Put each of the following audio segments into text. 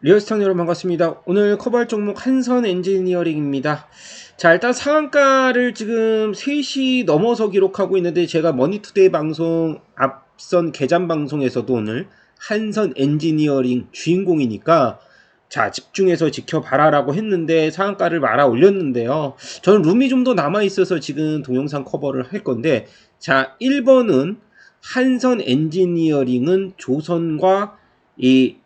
리얼스탄 여러분 반갑습니다. 오늘 커버할 종목 한선 엔지니어링입니다. 자 일단 상한가를 지금 3시 넘어서 기록하고 있는데 제가 머니투데이 방송 앞선 개장 방송에서도 오늘 한선 엔지니어링 주인공이니까 자 집중해서 지켜봐라라고 했는데 상한가를 말아 올렸는데요. 저는 룸이 좀 더 남아 있어서 지금 동영상 커버를 할 건데 자 1번은 한선 엔지니어링은 조선과 이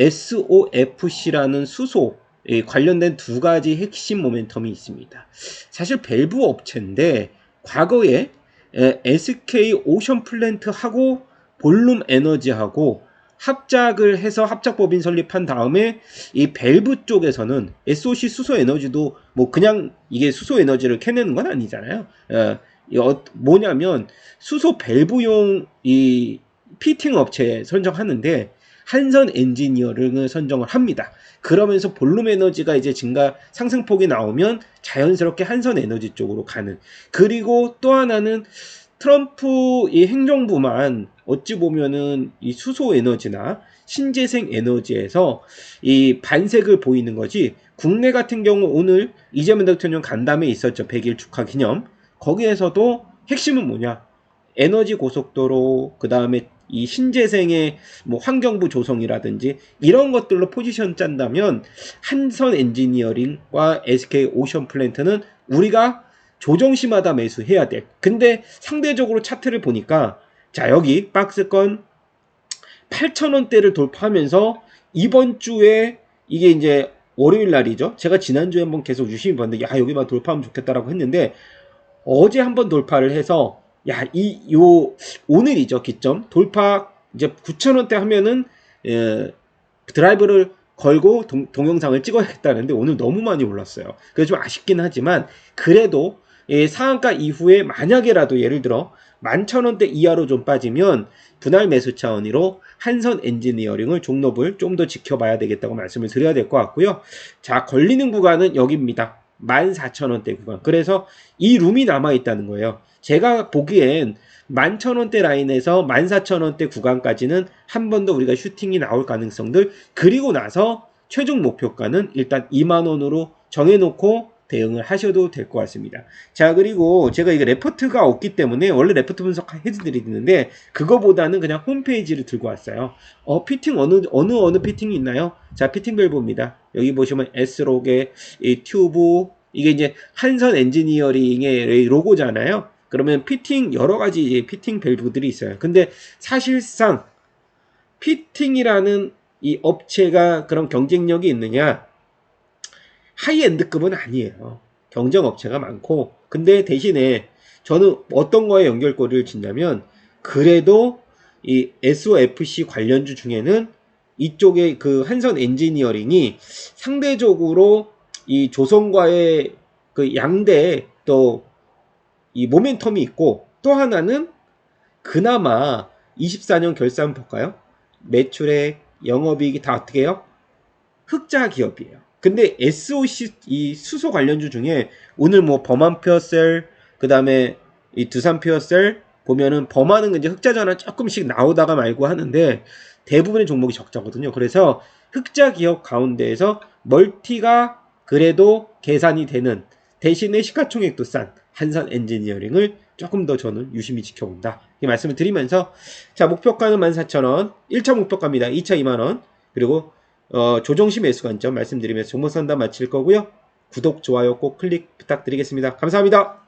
SOFC라는 수소 에 관련된 두 가지 핵심 모멘텀이 있습니다. 사실 밸브 업체인데 과거에 에, SK 오션 플랜트하고 볼룸 에너지하고 합작을 해서 합작법인 설립한 다음에 이 밸브 쪽에서는 SOC 수소 에너지도 뭐 그냥 이게 수소 에너지를 캐내는 건 아니잖아요. 어, 이 어, 뭐냐면 수소 밸브용 이 피팅 업체 선정하는데 한선 엔지니어링을 선정을 합니다. 그러면서 볼륨 에너지가 이제 증가 상승폭이 나오면 자연스럽게 한선 에너지 쪽으로 가는. 그리고 또 하나는 트럼프 이 행정부만 어찌 보면은 이 수소 에너지나 신재생 에너지에서 이 반색을 보이는 거지. 국내 같은 경우 오늘 이재명 대통령 간담회 있었죠. 100일 축하 기념. 거기에서도 핵심은 뭐냐? 에너지 고속도로, 그 다음에 이 신재생의 뭐 환경부 조성이라든지 이런 것들로 포지션 짠다면 한선 엔지니어링과 SK 오션 플랜트는 우리가 조정시마다 매수해야 돼. 근데 상대적으로 차트를 보니까 자 여기 박스권 8,000원대를 돌파하면서 이번 주에 이게 이제 월요일 날이죠. 제가 지난주에 한번 계속 유심히 봤는데 야 여기만 돌파하면 좋겠다라고 했는데 어제 한번 돌파를 해서 야, 이, 요, 오늘이죠, 기점. 돌파, 이제 9,000원대 하면은, 예, 드라이브를 걸고 동, 동영상을 찍어야겠다는데 오늘 너무 많이 올랐어요. 그래서 좀 아쉽긴 하지만, 그래도, 예, 상한가 이후에 만약에라도 예를 들어, 11,000원대 이하로 좀 빠지면, 분할 매수 차원으로 한선 엔지니어링을 종목을 좀 더 지켜봐야 되겠다고 말씀을 드려야 될 것 같고요. 자, 걸리는 구간은 여기입니다. 14,000원대 구간. 그래서 이 룸이 남아 있다는 거예요. 제가 보기엔 11,000원대 라인에서 14,000원대 구간까지는 한 번 더 우리가 슈팅이 나올 가능성들 그리고 나서 최종 목표가는 일단 2만원으로 정해놓고 대응을 하셔도 될 것 같습니다. 자, 그리고 제가 이게 레포트가 없기 때문에 원래 레포트 분석 해드리는데 그거보다는 그냥 홈페이지를 들고 왔어요. 어, 피팅 어느, 어느, 어느 피팅이 있나요? 자, 피팅별 봅니다. 여기 보시면 S록의 이 튜브, 이게 이제 한선 엔지니어링의 로고잖아요. 그러면 피팅 여러 가지 피팅 밸브들이 있어요. 근데 사실상 피팅이라는 이 업체가 그런 경쟁력이 있느냐? 하이엔드급은 아니에요. 경쟁 업체가 많고 근데 대신에 저는 어떤 거에 연결고리를 짓냐면 그래도 이 SOFC 관련주 중에는 이쪽에 그 한선 엔지니어링이 상대적으로 이 조선과의 그 양대 또 이 모멘텀이 있고 또 하나는 그나마 24년 결산 볼까요? 매출액, 영업이익이 다 어떻게 해요? 흑자 기업이에요. 근데 SOC 이 수소 관련주 중에 오늘 뭐 범한 퓨어셀 그 다음에 이 두산 퓨어셀 보면은 범하는 이제 흑자 전환 조금씩 나오다가 말고 하는데 대부분의 종목이 적자거든요. 그래서 흑자 기업 가운데에서 멀티가 그래도 계산이 되는 대신에 시가총액도 싼 한산 엔지니어링을 조금 더 저는 유심히 지켜본다. 이 말씀을 드리면서 자 목표가는 14,000원 1차 목표가입니다. 2차 2만원 그리고 어, 조정시 매수 관점 말씀드리면서 종목 상담 마칠 거고요. 구독, 좋아요 꼭 클릭 부탁드리겠습니다. 감사합니다.